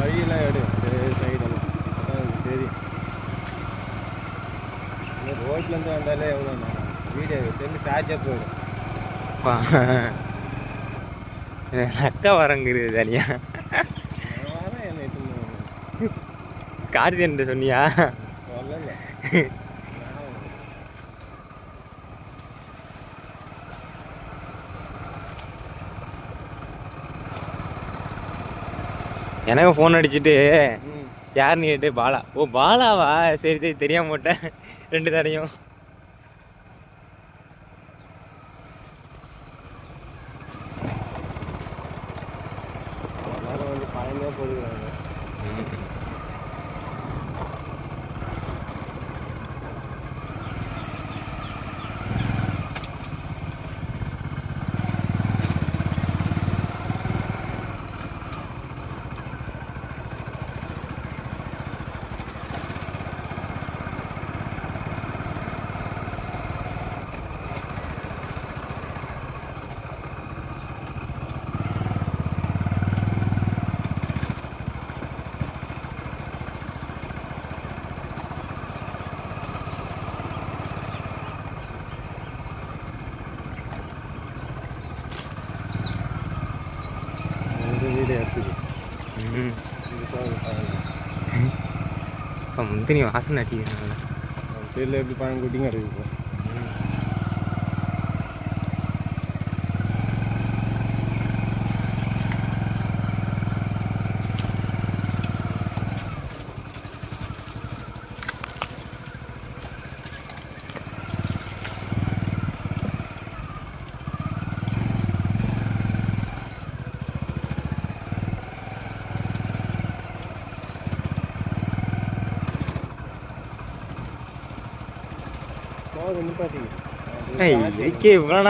வழியெல்லாம் எடு. சைடெல்லாம் அதான் தெரியும் ரோட்லேருந்து வந்தாலே எவ்வளோ வீடியோ செல்லு சார்ஜாக போயிடும். அக்கா வரங்குது தனியா? கார்த்தியன் சொன்னியா? சொல்லலை. எனக்கு ஃபோன் அடிச்சுட்டு யாருன்னு கேட்டு பாலா. ஓ பாலாவா? சரி சரி தெரியாம போட்டேன் ரெண்டு தடையும். வந்து பழமையாக போடுறாங்க இதுக்காக பழம் அப்ப முந்தினி வாசனை அடிக்கிறாங்களா தெரியல எப்படி பழம் குட்டிங்க ഏയ് എനിക്ക് ഇവിടെ